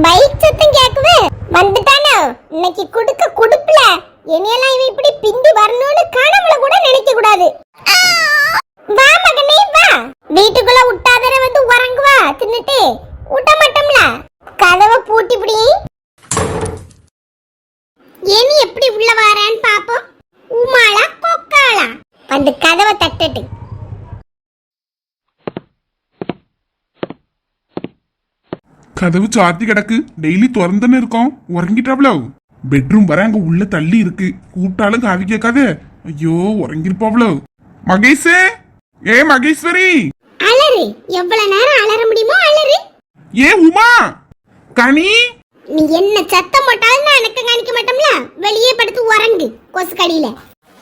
Bike சத்தம் கேக்குது? வந்துட்டானோ? இன்னைக்கு குடுக்க குடுப்புல. என்னையெல்லாம் இவன் இப்படி பிந்தி வரணும்னு கனவுல கூட நினைக்க கூடாது. வா மகனே வா. வீட்டுக்குள்ள விட்டாதர வந்து உறங்குவா தின்னுட்டு. விட்ட மாட்டோம்ல? கதவை பூட்டி பிடி. ஏனி எப்படி உள்ள வாரான்னு பாப்போம். உமாளா கொக்காளா? வந்து கதவை தட்டட்டு. கதவு சாத்தி கிடக்கு. டெய்லி திறந்துன்னு இருக்கோம். உறங்கிட்டாப்ளோ பெட்ரூம் வர அங்க உள்ள தள்ளி இருக்கு. கூப்பிட்டாலும் காவி கேட்காதே. ஐயோ உறங்கிருப்பாவ்ளோ மகேஷே! ஏ மகேஸ்வரி! அலறு. எவ்வளவு நேரம் அலற முடியுமோ அலறு. ஏ உமா! கனி! நீ என்ன சத்தம் போட்டாலும் நான் எனக்கு கணிக்க மாட்டோம்ல? வெளியே படுத்து உறங்கு கொசு கடியில.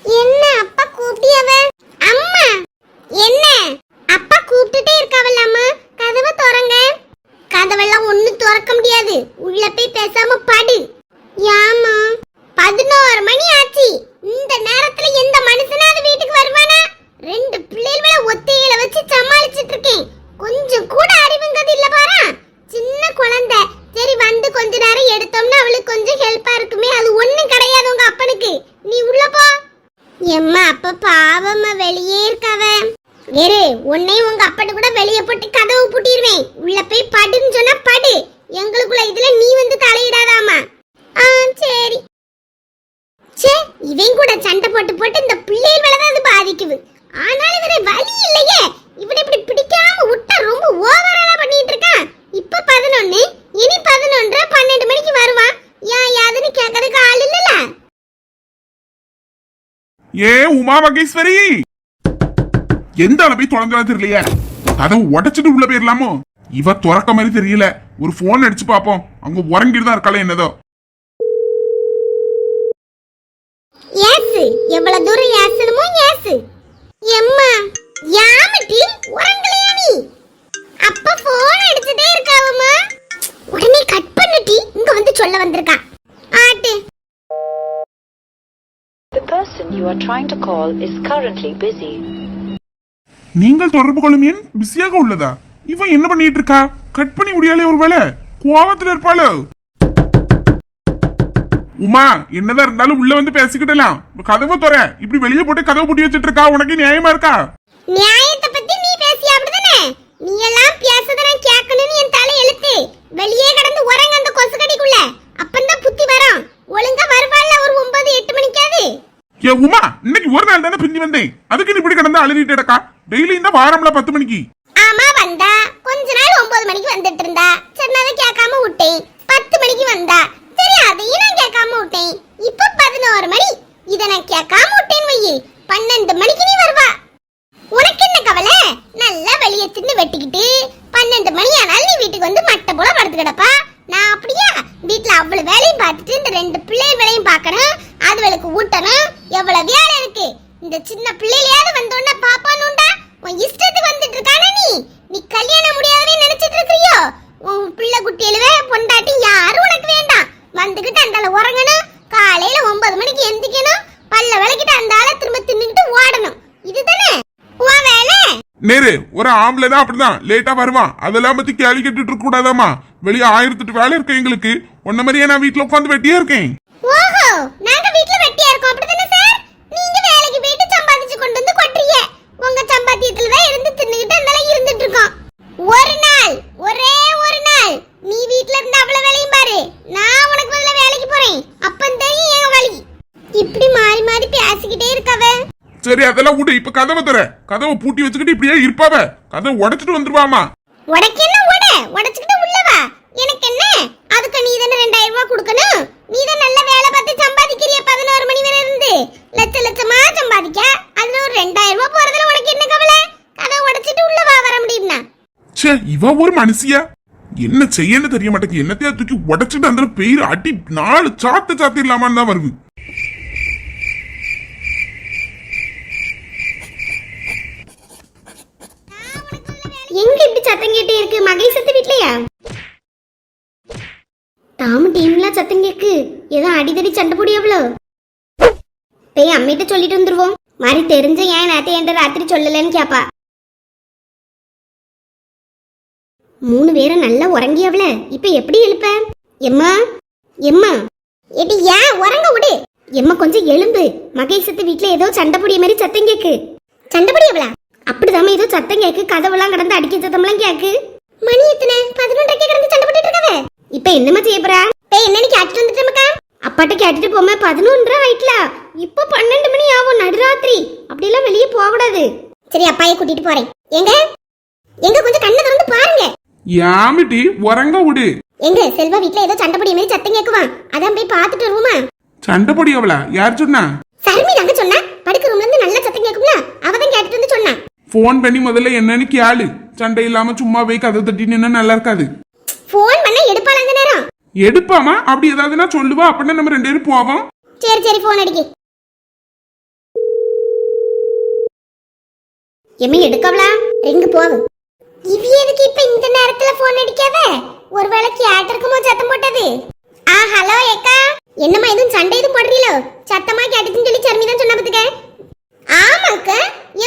என்ன அப்பா கூப்பிட்டியவ அம்மா! என்ன? அப்பா கூப்பிட்டுட்டே இருக்காவல்ல அம்மா. கதவை திறங்க. கதவெல்லாம் ஒன்றும் திறக்க முடியாது. உள்ள போய் பேசாம படு. யாமா பதினோரு மணி ஆச்சு. இந்த நேரத்துல எந்த மனுஷனாவது வீட்டுக்கு வருவானா? ரெண்டு பிள்ளைகளை ஒத்தையில வச்சு சமாளிச்சிட்டு இருக்கேன். கொஞ்சம் கூட அறிவுங்கிறது இல்ல பாரா. சின்ன குழந்தை. சரி வந்து கொஞ்ச நேரம் எடுத்தோம்னா அவளுக்கு கொஞ்சம் ஹெல்ப்பா இருக்குமே. அது ஒண்ணும் கிடையாது உங்க அப்பனுக்கு. நீ உள்ள போ. எம்மா அப்ப பாவம்மா வெளியே இருக்கவ. ஏறு உன்னையும் உங்க அப்பட்டு கூட வெளியே போட்டு கதவு பூட்டிடுவேன் உள்ள போய் படுன்னு சொன்னா படு. எங்களுக்குள்ள இதுல நீ வந்து தலையிடாதாமா? ஆ சரி. ச்சே இவன் கூட சண்டை போட்டு போட்டு இந்த பிள்ளைகள் தான் அது பாதிக்குது. ஆனாலும் இவரை வழி இல்லையே. இவனை இப்படி பிடிக்காம விட்டா ரொம்ப ஓவராலா பண்ணிட்டு இருக்கான். இப்ப பதினொன்னு இனி பதினொன்றரை பன்னெண்டு மணிக்கு வருவான். ஏன் யாதுன்னு கேட்கறதுக்கு ஆள் இல்லல? ஏ உமா மகேஸ்வரி! எந்த அளவை திறந்தா தெரியலையே? கதவு உடைச்சிட்டு உள்ள போயிடலாமோ இவ துறக்க மாதிரி தெரியல. ஒரு போன் அடிச்சு பாப்போம் அங்க உறங்கிட்டு தான் இருக்காளே என்னதோ. ஏசு எவ்வளவு தூரம் ஏசணுமோ ஏசு. எம்மா யாமட்டி உறங்கலையா நீ? அப்ப போன் அடிச்சுட்டே இருக்காவம்மா. உடனே கட் பண்ணுட்டி இங்க வந்து சொல்ல வந்திருக்கா. ஆட்டு. The person you are trying to call is currently busy. நீங்கள் தொடர்பு கொள்ளும் எண் பிஸியாக உள்ளதா? இவன் என்ன பண்ணிட்டு இருக்கா கட் பண்ணி முடியாலே ஒருவேளை. கோவத்துல இருப்பாளோ? உமா என்னதான் இருந்தாலும் உள்ள வந்து பேசிக்கிடலாம். கதவை துற. இப்படி வெளியே போட்டு கதவை பூட்டி வச்சிட்டு இருக்கா உனக்கு நியாயமா இருக்கா? நியாயத்தை பத்தி நீ பேசிய அப்படிதானே? நீ எல்லாம் பேசுறத கேட்கணும்னு என் தலை எழுத்து. வெளியே கடந்து உறங்க அந்த கொசுக்கடிக்குள்ள. அப்பந்தான் புத்தி வரும். ஒழுங்கா வருவாள்ல ஒரு ஒன்பது எட்டு மணிக்காது ஏ உமா இன்னைக்கு ஒரு நாள் தானே பிந்தி வந்தேன். அதுக்கு நீ இப்படி கிடந்து அழுதிட்டு இருக்கா டெய்லி இந்த வாரம்ல பத்து மணிக்கு. ஆமா வந்தா. கொஞ்ச நாள் ஒன்பது மணிக்கு வந்துட்டு இருந்தா. சின்னதை கேட்காம விட்டேன். பத்து மணிக்கு வந்தா. சரி அதையும் நான் கேட்காம விட்டேன். இப்ப பதினோரு மணி. இதை நான் கேட்காம விட்டேன் வையே பன்னெண்டு மணிக்கு நீ வருவா உனக்கு என்ன கவலை நல்லா வெளியே தின்னு வெட்டிக்கிட்டு பன்னெண்டு மணி ஆனாலும் நீ வீட்டுக்கு வந்து மட்டை போல படுத்து கிடப்பா நான் அப்படியா வீட்டுல அவ்வளவு வேலையும் பார்த்துட்டு இந்த ரெண்டு பிள்ளை வேலையும் பார்க்கணும் அதுகளுக்கு ஊட்டணும் எவ்வளவு வேலை இருக்கு இந்த சின்ன பிள்ளையிலையாவது வந்தோன்னா பாப்பானுண்டா உன் இஷ்டத்துக்கு வந்துட்டு இருக்கானா நீ நீ கல்யாணம் முடியாதவே நினைச்சிட்டு இருக்கிறியோ உன் பிள்ளை குட்டியிலவே பொண்டாட்டி யாரும் உனக்கு வேண்டாம் வந்துகிட்டு அந்தால உறங்கணும் காலையில ஒன்பது மணிக்கு எந்திக்கணும் பல்ல விளக்கிட்டு அந்த ஆளை திரும்ப தின்னுக்கிட்டு ஓடணும் இதுதானே உன் வேலை நேரு ஒரு ஆம்பளை தான் அப்படிதான். லேட்டா வருவான் அதெல்லாம் பத்தி கேள்வி கேட்டுட்டு இருக்க கூடாதாமா வெளியே ஆயிரத்தெட்டு வேலை இருக்கு எங்களுக்கு. உன்ன மாதிரியே நான் வீட்டுல உட்காந்து வெட்டியா இருக்கேன். ஓஹோ நாங்க வீட்ல வெட்டியா இருக்கோம். அப்படிதானே சார்? நீங்க வேலைக்கு போயிட்டு சம்பாதிச்சு கொண்டு வந்து கொட்டுறீங்க. உங்க சம்பாத்தியத்துல தான் இருந்து தின்னுகிட்டு அந்தால இருந்துட்டு இருக்கோம். ஒரு நாள் ஒரே ஒரு நாள். நீ வீட்ல இருந்து அவ்வளவு வேலையும் பாரு. நான் உனக்கு முதல்ல வேலைக்கு போறேன். அப்பன் தெரியும் என் வழி. இப்படி மாறி மாறி பேசிக்கிட்டே இருக்கவ. சரி அதெல்லாம் விடு. இப்ப கதவை தர கதவை பூட்டி வச்சுக்கிட்டு இப்படியே இருப்பாவ கதவை உடைச்சிட்டு வந்துருவாமா? உனக்கு என்ன உட? உடைச்சுக்கிட்டு உள்ள வா. எனக்கு என்ன? அதுக்கு நீ தானே ரெண்டாயிரம் ரூபாய் கொடுக்கணும். நீ தான் நல்ல வேலை பார்த்து சம்பாதிக்கிறிய பதினோரு மணி வரை இருந்து. லட்ச லட்சமா சம்பாதிக்க. அதுல ஒரு ரெண்டாயிரம் ரூபாய் போறதுல உனக்கு என்ன கவலை? கதை உடைச்சிட்டு உள்ள வா வர முடியும்னா. ச்சே இவ ஒரு மனுஷியா? என்ன செய்யன்னு தெரிய மாட்டேங்குது. என்னத்தையா தூக்கி உடைச்சிட்டு அந்த பெயர் அடி நாலு சாத்து சாத்தி இல்லாமன்னு தான் வருது எங்க இப்படி சத்தம் மகள் இருக்கு வீட்லையா? வீட்லயா டீம்லாம் சத்தம் கேக்கு. ஏதோ அடிதடி சண்டை போடி எவ்வளோ? போய் அம்மிட்ட சொல்லிட்டு வந்துருவோம். மாதிரி தெரிஞ்ச ஏன் நேத்து என்ற ராத்திரி சொல்லலன்னு கேப்பா. மூணு பேரும் நல்லா உறங்கியவள இப்ப எப்படி எழுப்ப? எம்மா? எம்மா? எடி ஏன் உறங்க விடு. எம்மா கொஞ்சம் எலும்பு மகேசத்து வீட்ல ஏதோ சண்டை பொடிய மாதிரி சத்தம் கேக்கு. சண்டை புடியவளா அப்படிதாம ஏதோ சத்தம் கேக்கு. கதவுலாம் கடந்து அடிக்க சத்தம்லாம் கேக்கு. மணி எத்தனை? பதினொன்றரைக்கே கடந்து சண்டை போட்டுட்டு இருக்காவ. இப்ப என்னம்மா செய்ய போறா? இப்ப என்னன்னு கேட்டுட்டு வந்துட்டோமக்கா அப்பாட்ட கேட்டுட்டு போமே பதினொன்றரை ஆயிட்டல. இப்போ பன்னெண்டு மணி ஆகும் நடுராத்திரி. அப்படியெல்லாம் வெளியே போக கூடாது சரி அப்பாயை கூட்டிட்டு போறேன். எங்க? எங்க? கொஞ்சம் கண்ணை திறந்து பாருங்க. யாமிட்டி உறங்க விடு. எங்க? செல்வா வீட்ல ஏதோ சண்டை பொடிய மாதிரி சத்தம் கேக்குவான் அதான் போய் பார்த்துட்டு வருவோமா? சண்டை பொடியவளா யார் சொன்னா? சர்மி தாங்க சொன்னா? படுக்க ரூம்ல இருந்து நல்ல சத்தம் கேக்கும்ல அவ தான் கேட்டுட்டு வந்து சொன்னா. ஃபோன் பண்ணி முதல்ல என்னன்னு கேளு. சண்டை இல்லாம சும்மா போய் கதை தட்டி நின்னா நல்லா இருக்காது. ஃபோன் பண்ணா எடுப்பாள அந்த நேரம்? எடுப்பாமா? அப்படி ஏதாவதுன்னா சொல்லுவா. அப்படின்னா நம்ம ரெண்டு பேரும் போவோம். சரி சரி ஃபோன் அடிக்கி. எம்மி எடுக்கவளா ரிங்கு போவு. இவி எதுக்கு இப்ப இந்த நேரத்துல ஃபோன் அடிக்காத? ஒருவேளை கேட் இருக்குமோ சத்தம் போட்டது. ஆ ஹலோ ஏக்கா. என்னம்மா எதுவும் சண்டை எதுவும் போடுறீங்களோ? சத்தமா கேட்டுச்சுன்னு சொல்லி சர்மி தான் சொன்ன பத்துக்க. ஆமாக்கா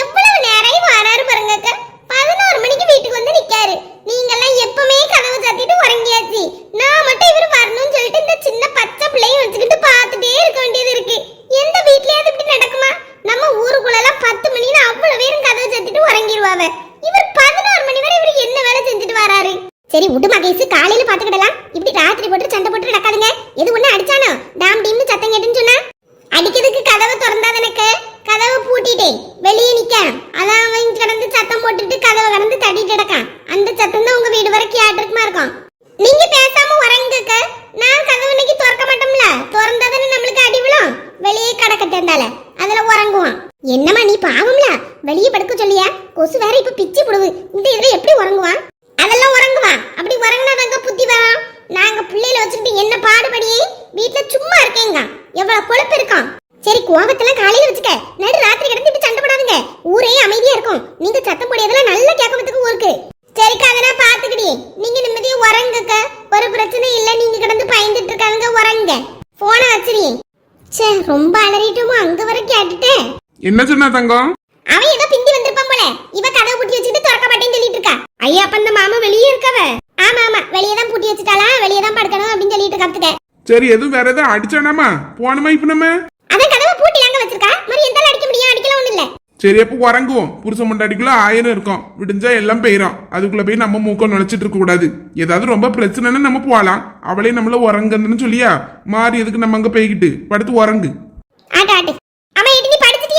எவ்வளவு நேரம் வராரு பாருங்க அக்கா பதினோரு மணிக்கு வீட்டுக்கு வந்து நிக்காரு. நீங்கெல்லாம் எப்பவுமே கதவு சாத்திட்டு உறங்கியாச்சு நான் மட்டும் இவர் வரணும்னு சொல்லிட்டு இந்த சின்ன பச்சை பிள்ளையும் வச்சுக்கிட்டு பார்த்துட்டே இருக்க வேண்டியது இருக்கு எந்த வீட்லயாவது இப்படி நடக்குமா நம்ம ஊருக்குள்ள எல்லாம் பத்து மணின்னு அவ்வளவு பேரும் கதவு சாத்திட்டு உறங்கிடுவாவ இவர் பதினோரு மணி வரை இவர் என்ன வேலை செஞ்சுட்டு வராரு சரி விடு மகேஷ் காலையில பாத்துக்கிடலாம் இப்படி ராத்திரி போட்டு சண்டை போட்டு நடக்காதுங்க எது ஒண்ணு அடிச்சானோ டாம் டீம்னு சத்தம் கேட்டுன்னு சொன்னா அடிக்கிறதுக்கு கதவை திறந்தாதனக்கு கதவை பூட்டிட்டேன் வெளியே நிக்க அதான் அவன் கிடந்து சத்தம் போட்டுட்டு கதவை கடந்து தட்டிட்டு கிடக்கான் அந்த சத்தம் தான் உங்க வீடு வரைக்கும் கேட்டிருக்குமா இருக்கும் நீங்க பேசாம உறங்குக்க நான் கதவு இன்னைக்கு திறக்க மாட்டோம்ல திறந்தாதானே நம்மளுக்கு அடி விழும் வெளியே கடக்கட்டால அதுல உறங்குவான் என்னம்மா நீ பாவம்ல வெளியே படுக்க சொல்லியா கொசு வேற இப்ப பிச்சு போடுது இந்த இதுல எப்படி உறங்குவான்? அதெல்லாம் உறங்குவான். அப்படி உறங்குனாதாங்க புத்தி வரும். நாங்க பிள்ளையில வச்சுக்கிட்டு என்ன பாடுபடியே வீட்ல சும்மா இருக்கேங்க. எவ்வளவு கொழுப்பு இருக்கும். சரி கோபத்தெல்லாம் காலையில வச்சுக்க. நடு ராத்திரி கிடந்து இப்படி சண்டை போடாதுங்க. ஊரே அமைதியா இருக்கும். நீங்க சத்தம் போடியதெல்லாம் நல்ல கேட்கறதுக்கு ஊருக்கு. சரிக்கா அதை நான் பாத்துக்கிடி நீங்க நிம்மதியா உறங்குக்க ஒரு பிரச்சனை இல்ல. நீங்க கிடந்து பயந்துட்டு இருக்காங்க உறங்க. போனை வச்சிரி சே ரொம்ப அலறிட்டோமோ. அங்க வரை கேட்டுட்டேன். என்ன சொன்னா தங்கம்? அவன் ஏதோ பிந்தி இவ கதவை பூட்டி வச்சுட்டு திறக்க மாட்டேன்னு சொல்லிட்டு இருக்கா. ஐயா அப்ப இந்த மாமா வெளியே இருக்கவ? ஆமா ஆமா. வெளியே தான் பூட்டி வச்சுட்டாளா? வெளியே தான் படுக்கணும் அப்படின்னு சொல்லிட்டு கத்துக்க சரி எதுவும் வேற எதுவும் அடிச்சானாமா? போனமா இப்ப நம்ம? அதான் கதவை பூட்டி அங்க வச்சிருக்கா? மாதிரி எந்தால அடிக்க முடியும்? அடிக்கலாம் ஒண்ணு இல்ல. சரி அப்போ உறங்குவோம். புருஷன் முண்டாடிக்குள்ள ஆயிரம் இருக்கும். விடிஞ்சா எல்லாம் பெய்யும் அதுக்குள்ள போய் நம்ம மூக்கம் நுழைச்சிட்டு இருக்க கூடாது. ஏதாவது ரொம்ப பிரச்சனைன்னா நம்ம போகலாம் அவளே நம்மள உறங்குன்னு சொல்லியா? மாறி எதுக்கு நம்ம அங்க போய்கிட்டு படுத்து உறங்கு. ஆட்டு.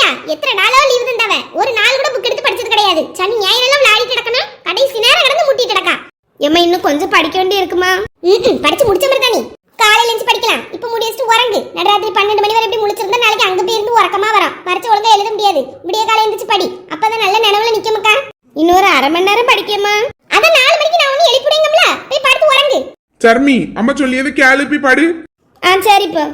படிச்சிட்டியா எத்தனை நாளோ லீவு தந்தவ ஒரு நாள் கூட புக் எடுத்து படிச்சது கிடையாது. சனி ஞாயிறு எல்லாம் விளையாடி கிடக்கணும். கடைசி நேரம் கிடந்து முட்டிட்டு கிடக்கா. எம்மா இன்னும் கொஞ்சம் படிக்க வேண்டி இருக்குமா? ம் படிச்சு முடிச்ச மாதிரி தானே. காலையில எழுந்து படிக்கலாம். இப்ப முடி வச்சுட்டு உறங்கு. நடராத்திரி பன்னெண்டு மணி வரை இப்படி முடிச்சிருந்தா நாளைக்கு அங்க போய் இருந்து உறக்கமா வரும். பரிச்சு ஒழுங்கா எழுத முடியாது. விடிய காலை எழுந்துச்சு படி. அப்பதான் நல்ல நினைவுல நிக்கமுக்கா இன்னொரு அரை மணி நேரம் படிக்கமா அதான் நாலு மணிக்கு நான் ஒண்ணு எழுப்பிடுங்கம்ல போய் படுத்து உறங்கு. சர்மி அம்மா சொல்லியது கேளுப்பி பாடு. ஆ சரிப்பா.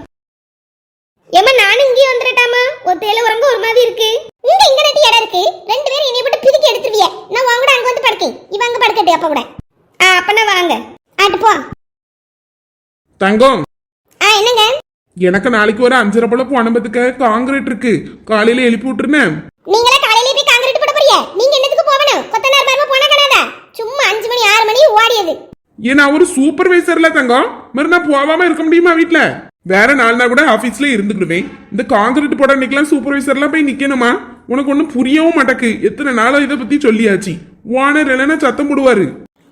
ஏம்மா நானும் இங்கே வந்துடட்டாமா ஒத்தையில உறங்க ஒரு மாதிரி இருக்கு. இங்க இங்க நட்டி இடம் இருக்கு. ரெண்டு பேரும் என்னைய போட்டு பிரிக்க எடுத்துருவிய. நான் வாங்க கூட அங்க வந்து படுக்கேன். இவ அங்க படுக்கட்டு அப்ப கூட. ஆ அப்பனா வாங்க. ஆட்டு போ. தங்கம் ஆ என்னங்க? எனக்கு நாளைக்கு ஒரு அஞ்சரை போல போனபத்துக்கு காங்கிரீட் இருக்கு. காலையில எழுப்பி விட்டுருனேன் நீங்களே காலையில போய் காங்கிரீட் போட போறிய? நீங்க என்னத்துக்கு போகணும்? கொத்தனார் பாருமா போனா கணாதா? சும்மா அஞ்சு மணி ஆறு மணி ஓடியது. ஏன் நான் ஒரு சூப்பர்வைசர்ல தங்கம். மறு நான் போகாம இருக்க முடியுமா வீட்ல? வேற நாலு நாள் கூட ஆபீஸ்ல இருந்துக்கிடுவேன். இந்த காங்கிரீட் போட நிக்கலாம் சூப்பர்வைசர்லாம் போய் நிக்கணுமா? உனக்கு ஒன்றும் புரியவும் மாட்டக்கு. எத்தனை நாளா இதை பத்தி சொல்லியாச்சு. ஓனர் இல்லைன்னா சத்தம் போடுவாரு.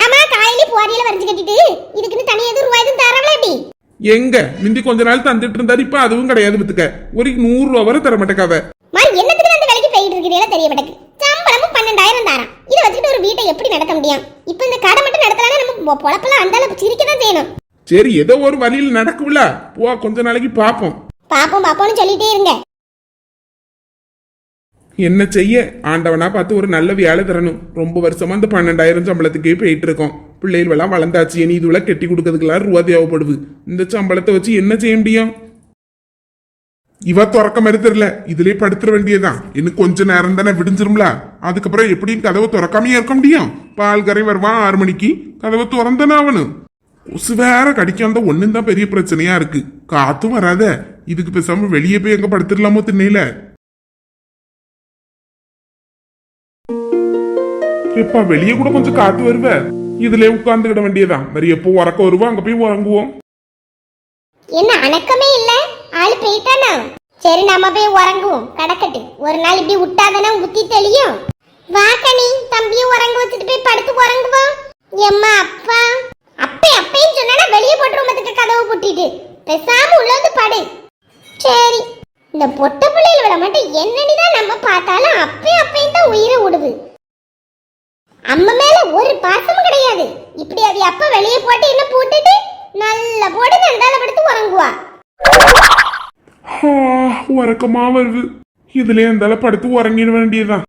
அம்மா காலையில போறியில வரைஞ்சு கட்டிட்டு இதுக்குன்னு தனியா எதுவும் ரூபாய் எதுவும் தரவளா எப்படி? எங்க? முந்தி கொஞ்ச நாள் தந்துட்டு இருந்தாரு இப்ப அதுவும் கிடையாது பத்துக்க ஒரு நூறு ரூபா வரை தர மாட்டேக்காவ மாதிரி என்னத்துக்கு அந்த வேலைக்கு போயிட்டு இருக்கிறீங்களா தெரிய மாட்டேங்குது சம்பளமும் பன்னெண்டாயிரம் தாராம். இதை வச்சுட்டு ஒரு வீட்டை எப்படி நடத்த முடியும்? இப்போ இந்த கடை மட்டும் நடத்தலாம்னா நம்ம பொழப்பெல்லாம் அந்த அளவுக்கு சிரிக்க தான் செய்யணும். சரி ஏதோ ஒரு வழியில் நடக்கும்ல. போ கொஞ்ச நாளைக்கு பாப்போம். பாப்போம் பாப்போம்னு சொல்லிட்டே இருங்க. என்ன செய்ய? ஆண்டவனா பார்த்து ஒரு நல்ல வேலை தரணும். ரொம்ப வருஷமா இந்த பன்னெண்டாயிரம் சம்பளத்துக்கே போயிட்டு இருக்கோம் பிள்ளைகள் எல்லாம் வளர்ந்தாச்சு. இனி இதுவெல்லாம் கெட்டி கொடுக்கறதுக்கெல்லாம் ரூபா தேவைப்படுது. இந்த சம்பளத்தை வச்சு என்ன செய்ய முடியும்? இவ திறக்க மாதிரி தெரியல. இதுலயே படுத்துற வேண்டியதுதான். இன்னும் கொஞ்ச நேரம் தானே விடிஞ்சிரும்ல. அதுக்கப்புறம் எப்படியும் கதவை திறக்காமையே இருக்க முடியும். பால் கரை வருவான் ஆறு மணிக்கு. கதவை திறந்தானே ஆகணும் கொசு வேற கடிக்காம ஒண்ணும் தான் பெரிய பிரச்சனையா இருக்கு. காத்தும் வராத. இதுக்கு பேசாம வெளியே போய் எங்க படுத்துடலாமோ திண்ணையில? இப்பா வெளியே கூட கொஞ்சம் காத்து வருவ? இதுல உட்கார்ந்துக்கிட வேண்டியதான் மாதிரி எப்போ உறக்க வருவோம் அங்க போய் உறங்குவோம். என்ன அணக்கமே இல்ல? ஆளு போயிட்டானா? சரி நம்ம போய் உறங்குவோம். கடக்கட்டு. ஒரு நாள் இப்படி விட்டாதானே புத்தி தெளியும்? வா கனி. தம்பியும் உறங்க வச்சுட்டு போய் படுத்து உறங்குவோம். எம்மா அப்பா. அப்பே அப்பையும் சொன்னா வெளியே போட்டு ரூமத்துக்கு கதவு பூட்டிட்டு. பேசாம உள்ள வந்து படு. சரி. இந்த பொட்ட பிள்ளைகள் விட மட்டும் என்னடிதான் நம்ம பார்த்தாலும் அப்பயும் அப்பையும் தான் உயிரை விடுது அம்மா மேல ஒரு பாசமும் கிடையாது. இப்படி அது அப்ப வெளியே போட்டு என்ன போட்டுட்டு நல்ல போட்டு நந்தால படுத்து உறங்குவா. உறக்கமா வருது. இதுல இருந்தாலும் படுத்து உறங்கிட வேண்டியதுதான்.